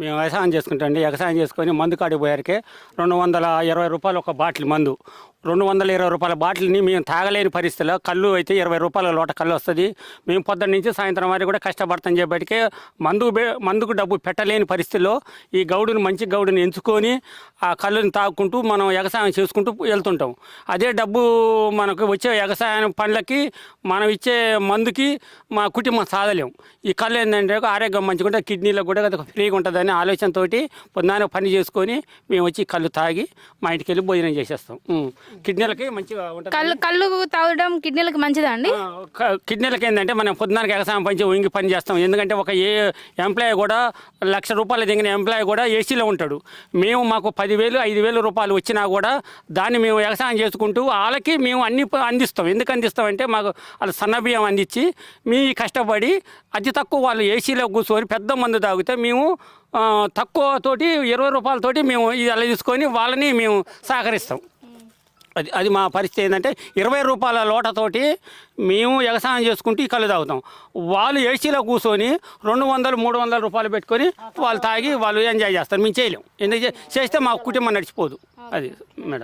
మేము వ్యవసాయం చేసుకుంటాం అండి వ్యవసాయం చేసుకొని మందు కాడికి పోయారికే రెండు వందల ఇరవై రూపాయలు ఒక బాటిల్ మందు. రెండు వందల ఇరవై రూపాయల బాటిల్ని మేము తాగలేని పరిస్థితిలో కళ్ళు అయితే ఇరవై రూపాయల లోట కళ్ళు వస్తుంది. మేము పొద్దున్న నుంచి సాయంత్రం వరకు కూడా కష్టపడతాం చెప్పటికే మందు మందుకు డబ్బు పెట్టలేని పరిస్థితిలో ఈ గౌడుని మంచి గౌడుని ఎంచుకొని ఆ కళ్ళుని తాగుకుంటూ మనం వ్యవసాయం చేసుకుంటూ వెళ్తుంటాం. అదే డబ్బు మనకు వచ్చే వ్యవసాయం పనులకి మనం ఇచ్చే మందుకి మా కుటుంబం సాధలేం. ఈ కళ్ళు ఏంటంటే ఆరోగ్యం మంచిగా కిడ్నీలో కూడా అది ఫ్రీగా ఉంటుందనే ఆలోచనతో పొద్దున పని చేసుకొని మేము వచ్చి కళ్ళు తాగి మా ఇంటికి వెళ్ళి భోజనం చేసేస్తాం. కిడ్నీలకి మంచిగా ఉంటుంది? కళ్ళు కళ్ళు తాగడం కిడ్నీలకు మంచిదా అండి? కిడ్నీలకి ఏంటంటే మనం పొద్దున్నకి వ్యవసాయం పని వంగి పని చేస్తాం. ఎందుకంటే ఒక ఏ ఎంప్లాయీ కూడా లక్ష రూపాయలు దిగిన ఎంప్లాయీ కూడా ఏసీలో ఉంటాడు. మేము మాకు పదివేలు ఐదు వేలు రూపాయలు వచ్చినా కూడా దాన్ని మేము వ్యవసాయం చేసుకుంటూ వాళ్ళకి మేము అన్ని అందిస్తాం. ఎందుకు అందిస్తామంటే మాకు వాళ్ళు సన్నబియ్యం అందించి మీ కష్టపడి అతి తక్కువ వాళ్ళు ఏసీలో కూర్చొని పెద్ద మందు తాగితే మేము ఆ, తక్కువ తోటి ఇరవై రూపాయలతోటి మేము ఇది అలా తీసుకొని వాళ్ళని మేము సహకరిస్తాం. అది అది మా పరిస్థితి ఏంటంటే ఇరవై రూపాయల లోటతోటి మేము వ్యవసాయం చేసుకుంటూ ఈ కళ్ళు తాగుతాం. వాళ్ళు ఏసీలో కూర్చొని రెండు వందలు మూడు వందల రూపాయలు పెట్టుకొని వాళ్ళు తాగి వాళ్ళు ఎంజాయ్ చేస్తారు. మేము చేయలేం. ఎందుకు చేస్తే మా కుటుంబం నడిచిపోదు. అది మేడం.